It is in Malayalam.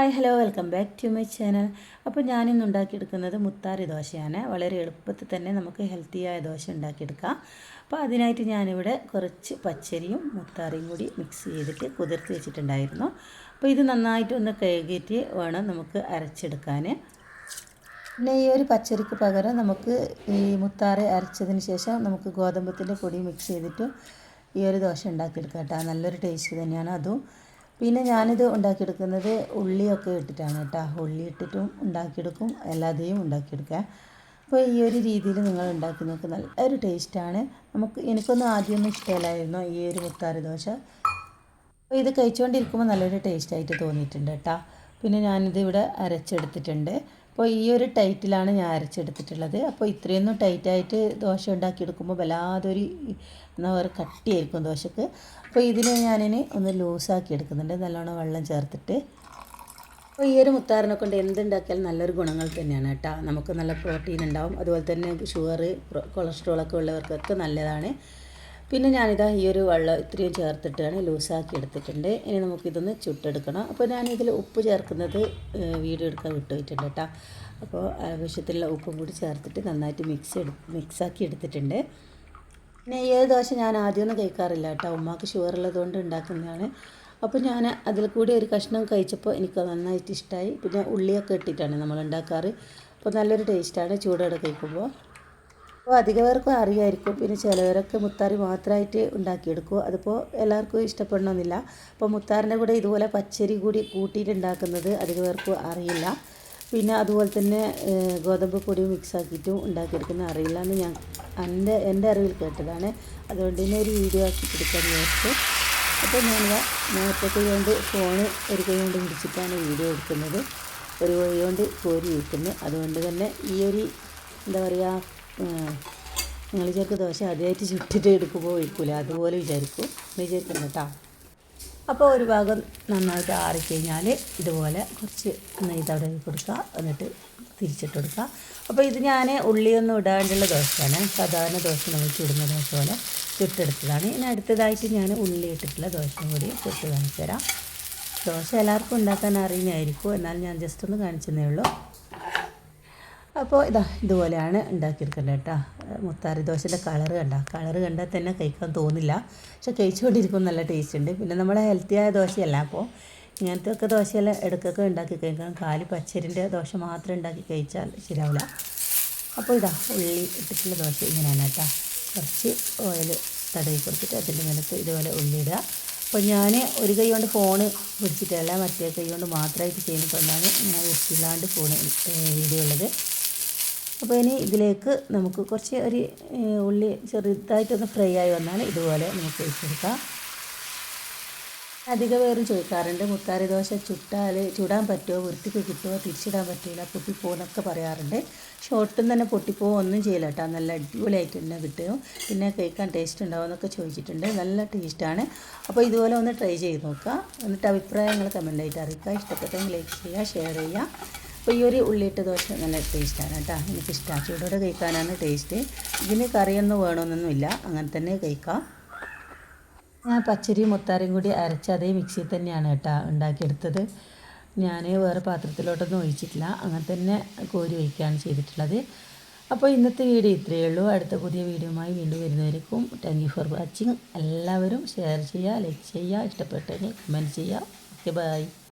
Hi hello welcome back to my channel അപ്പോൾ ഞാനിന്ന് ഉണ്ടാക്കിയെടുക്കുന്നത് മുത്താറി ദോശയാണ്. വളരെ എളുപ്പത്തിൽ തന്നെ നമുക്ക് ഹെൽത്തിയായ ദോശ ഉണ്ടാക്കിയെടുക്കാം. അപ്പോൾ അതിനായിട്ട് ഞാനിവിടെ കുറച്ച് പച്ചരിയും മുത്താറിയും കൂടി മിക്സ് ചെയ്തിട്ട് കുതിർത്ത് വെച്ചിട്ടുണ്ടായിരുന്നു. അപ്പോൾ ഇത് നന്നായിട്ട് ഒന്ന് കഴുകിയിട്ട് വേണം നമുക്ക് അരച്ചെടുക്കാൻ. പിന്നെ ഈ ഒരു പച്ചരിക്ക് പകരം നമുക്ക് ഈ മുത്താറി അരച്ചതിന് ശേഷം നമുക്ക് ഗോതമ്പത്തിന്റെ പൊടി മിക്സ് ചെയ്തിട്ട് ഈ ഒരു ദോശ ഉണ്ടാക്കിയെടുക്കാം കേട്ടോ. നല്ലൊരു ടേസ്റ്റ് തന്നെയാണ് അതും. പിന്നെ ഞാനിത് ഉണ്ടാക്കിയെടുക്കുന്നത് ഉള്ളിയൊക്കെ ഇട്ടിട്ടാണ് കേട്ടോ. ഉള്ളി ഇട്ടിട്ടും ഉണ്ടാക്കിയെടുക്കും. അല്ലാതെയും ഉണ്ടാക്കിയെടുക്കാം അപ്പോൾ ഈ ഒരു രീതിയിൽ നിങ്ങൾ ഉണ്ടാക്കി നോക്ക് നല്ലൊരു ടേസ്റ്റാണ്. നമുക്ക് എനിക്കൊന്നും ആദ്യമൊന്നും ഇഷ്ടമല്ലായിരുന്നു ഈ ഒരു മുത്താറ് ദോശ. അപ്പോൾ ഇത് കഴിച്ചുകൊണ്ടിരിക്കുമ്പോൾ നല്ലൊരു ടേസ്റ്റായിട്ട് തോന്നിയിട്ടുണ്ട് കേട്ടോ. പിന്നെ ഞാനിത് ഇവിടെ അരച്ചെടുത്തിട്ടുണ്ട്. അപ്പോൾ ഈ ഒരു ടൈറ്റിലാണ് ഞാൻ അരച്ചെടുത്തിട്ടുള്ളത്. അപ്പോൾ ഇത്രയൊന്നും ടൈറ്റായിട്ട് ദോശ ഉണ്ടാക്കിയെടുക്കുമ്പോൾ വല്ലാതൊരു എന്താ പറയുക കട്ടിയായിരിക്കും ദോശക്ക്. അപ്പോൾ ഇതിനെ ഞാനിനി ഒന്ന് ലൂസാക്കി എടുക്കുന്നുണ്ട്. നല്ലോണം വെള്ളം ചേർത്തിട്ട്. അപ്പോൾ ഈ ഒരു മുത്താറിനെ കൊണ്ട് എന്തുണ്ടാക്കിയാലും നല്ലൊരു ഗുണങ്ങൾ തന്നെയാണ് കേട്ടോ. നമുക്ക് നല്ല പ്രോട്ടീൻ ഉണ്ടാവും. അതുപോലെ തന്നെ ഷുഗർ കൊളസ്ട്രോളൊക്കെ ഉള്ളവർക്കൊക്കെ നല്ലതാണ്. പിന്നെ ഞാനിതാ ഈ ഒരു വെള്ളം ഇത്രയും ചേർത്തിട്ടാണ് ലൂസാക്കി എടുത്തിട്ടുണ്ട്. ഇനി നമുക്കിതൊന്ന് ചുട്ടെടുക്കണം. അപ്പോൾ ഞാനിതിൽ ഉപ്പ് ചേർക്കുന്നത് വീഡിയോ എടുക്കാൻ വിട്ടുപോയിട്ടുണ്ട് കേട്ടോ. അപ്പോൾ ആവശ്യത്തിലുള്ള ഉപ്പും കൂടി ചേർത്തിട്ട് നന്നായിട്ട് മിക്സ് എടു മിക്സാക്കി എടുത്തിട്ടുണ്ട്. പിന്നെ ഏത് ദോശ ഞാൻ ആദ്യമൊന്നും കഴിക്കാറില്ല കേട്ടോ. ഉമ്മാക്ക് ഷുഗർ ഉള്ളതുകൊണ്ട് ഉണ്ടാക്കുന്നതാണ്. അപ്പോൾ ഞാൻ അതിൽ കൂടി ഒരു കഷ്ണം കഴിച്ചപ്പോൾ എനിക്ക് നന്നായിട്ട് ഇഷ്ടമായി പിന്നെ ഉള്ളിയൊക്കെ ഇട്ടിട്ടാണ് നമ്മൾ ഉണ്ടാക്കാറ്. അപ്പോൾ നല്ലൊരു ടേസ്റ്റാണ് ചൂടോടെ കഴിക്കുമ്പോൾ. അപ്പോൾ അധിക പേർക്കും അറിയായിരിക്കും. പിന്നെ ചിലവരൊക്കെ മുത്താറി മാത്രമായിട്ട് ഉണ്ടാക്കിയെടുക്കും. അതിപ്പോൾ എല്ലാവർക്കും ഇഷ്ടപ്പെടണമെന്നില്ല. അപ്പോൾ മുത്താറിന്റെ കൂടെ ഇതുപോലെ പച്ചരി കൂടി കൂട്ടിയിട്ട് ഉണ്ടാക്കുന്നത് അധിക പേർക്കും അറിയില്ല. പിന്നെ അതുപോലെ തന്നെ ഗോതമ്പ് പൊടി മിക്സ് ആക്കിയിട്ടും ഉണ്ടാക്കിയെടുക്കുന്ന അറിയില്ല എന്ന് ഞാൻ എന്റെ എന്റെ അറിവിൽ കേട്ടതാണ്. അതുകൊണ്ട് തന്നെ ഒരു വീഡിയോ ആക്കി എടുക്കാൻ വിചാരിച്ചു. അപ്പോൾ ഞാൻ നേരത്തെ കൊണ്ട് ഫോണ് ഒരു കൈ കൊണ്ട് പിടിച്ചിട്ടാണ് വീഡിയോ എടുക്കുന്നത്. ഒരു കൈ കൊണ്ട് കോരി വയ്ക്കുന്നത് അതുകൊണ്ട് തന്നെ ഈ ഒരു എന്താ പറയുക നിങ്ങൾ വിചാരിക്കും ദോശ ആദ്യമായിട്ട് ചുറ്റിട്ട് എടുക്കുമ്പോൾ ഒഴിക്കില്ല അതുപോലെ വിചാരിക്കും. വിചാരിക്കുന്നു കേട്ടോ അപ്പോൾ ഒരു ഭാഗം നന്നായിട്ട് ആറിക്കഴിഞ്ഞാൽ ഇതുപോലെ കുറച്ച് നെയ്ത് അവിടെ കൊടുക്കുക. എന്നിട്ട് തിരിച്ചിട്ട് കൊടുക്കുക. അപ്പോൾ ഇത് ഞാൻ ഉള്ളിയൊന്നും ഇടാണ്ടുള്ള ദോശയാണ്. സാധാരണ ദോശ നമ്മൾ ചുടുന്ന ദോശ പോലെ ചുട്ടെടുത്തതാണ്. ഇനി അടുത്തതായിട്ട് ഞാൻ ഉള്ളി ഇട്ടിട്ടുള്ള ദോശ കൂടി ചുട്ട് കാണിച്ചു തരാം. ദോശ എല്ലാവർക്കും ഉണ്ടാക്കാൻ അറിയുന്നതായിരിക്കും. എന്നാൽ ഞാൻ ജസ്റ്റ് ഒന്ന് കാണിച്ചതേ ഉള്ളൂ. അപ്പോൾ ഇതാ ഇതുപോലെയാണ് ഉണ്ടാക്കിയെടുക്കേണ്ടത് കേട്ടോ. മുത്താറി ദോശന്റെ കളറ് കണ്ട? കളറ് കണ്ടാൽ തന്നെ കഴിക്കാൻ തോന്നില്ല. പക്ഷെ കഴിച്ചുകൊണ്ടിരിക്കും നല്ല ടേസ്റ്റ് ഉണ്ട്. പിന്നെ നമ്മളെ ഹെൽത്തിയായ ദോശയല്ല അപ്പോൾ ഇങ്ങനത്തെ ഒക്കെ ദോശയെല്ലാം ഇടയ്ക്കൊക്കെ ഉണ്ടാക്കി കഴിക്കണം. കാലി പച്ചരിന്റെ ദോശ മാത്രം ഉണ്ടാക്കി കഴിച്ചാൽ ശരിയാവില്ല. അപ്പോൾ ഇതാ ഉള്ളി ഇട്ടിട്ടുള്ള ദോശ ഇങ്ങനെയാണ് കേട്ടോ. കുറച്ച് ഓയിൽ തടവി കൊടുത്തിട്ട് അതിന്റെ മേലത്ത് ഇതുപോലെ ഉള്ളിയിടുക അപ്പോൾ ഞാൻ ഒരു കൈ കൊണ്ട് ഫോണ് പിടിച്ചിട്ടല്ല മറ്റേ കൈ കൊണ്ട് മാത്രമായിട്ട് ചെയ്യുന്നതുകൊണ്ടാണ് ഞാൻ വൃത്തിയില്ലാണ്ട് ഫോൺ വീഡിയോ ഉള്ളത്. അപ്പോൾ ഇനി ഇതിലേക്ക് നമുക്ക് കുറച്ച് ഒരു ഉള്ളി ചെറുതായിട്ടൊന്ന് ഫ്രൈ ആയി വന്നാൽ ഇതുപോലെ നമുക്ക് ഒഴിച്ചെടുക്കാം അധിക പേരും ചോദിക്കാറുണ്ട് മുത്താരി ദോശ ചുട്ടാൽ ചുടാൻ പറ്റുമോ? വൃത്തിക്ക് കിട്ടുമോ? തിരിച്ചിടാൻ പറ്റില്ല പൊട്ടിപ്പോന്നൊക്കെ പറയാറുണ്ട്. പക്ഷെ ഒട്ടും തന്നെ പൊട്ടിപ്പോ ഒന്നും ചെയ്യില്ല കേട്ടോ. നല്ല അടിപൊളിയായിട്ട് തന്നെ കിട്ടും. പിന്നെ കഴിക്കാൻ ടേസ്റ്റ് ഉണ്ടാവും എന്നൊക്കെ ചോദിച്ചിട്ടുണ്ട്. നല്ല ടേസ്റ്റാണ് അപ്പോൾ ഇതുപോലെ ഒന്ന് ട്രൈ ചെയ്ത് നോക്കുക എന്നിട്ട് അഭിപ്രായങ്ങൾ കമന്റായിട്ട് അറിയിക്കുക. ഇഷ്ടപ്പെട്ടെങ്കിൽ ലൈക്ക് ചെയ്യുക ഷെയർ ചെയ്യുക. അപ്പോൾ ഈ ഒരു ഉള്ളിയിട്ട് ദോശ നല്ല ടേസ്റ്റാണ് കേട്ടോ. എനിക്കിഷ്ടമാണ് ചൂടോടെ കഴിക്കാനാണ് ടേസ്റ്റ്. ഇതിന് കറിയൊന്നും വേണമെന്നൊന്നുമില്ല അങ്ങനെ തന്നെ കഴിക്കാം. ഞാൻ പച്ചരി മുത്താരയും കൂടി അരച്ച് അതേ മിക്സിയിൽ തന്നെയാണ് കേട്ടോ ഉണ്ടാക്കിയെടുത്തത്. ഞാൻ വേറെ പാത്രത്തിലോട്ടൊന്നും ഒഴിച്ചിട്ടില്ല. അങ്ങനെ തന്നെ കോരി ഒഴിക്കുകയാണ് ചെയ്തിട്ടുള്ളത്. അപ്പോൾ ഇന്നത്തെ വീഡിയോ ഇത്രയേ ഉള്ളൂ. അടുത്ത പുതിയ വീഡിയോയുമായി വീണ്ടും വരുന്നവർക്കും താങ്ക് യു ഫോർ വാച്ചിങ് എല്ലാവരും ഷെയർ ചെയ്യുക ലൈക്ക് ചെയ്യുക ഇഷ്ടപ്പെട്ടെങ്കിൽ കമന്റ് ചെയ്യുക. Okay bye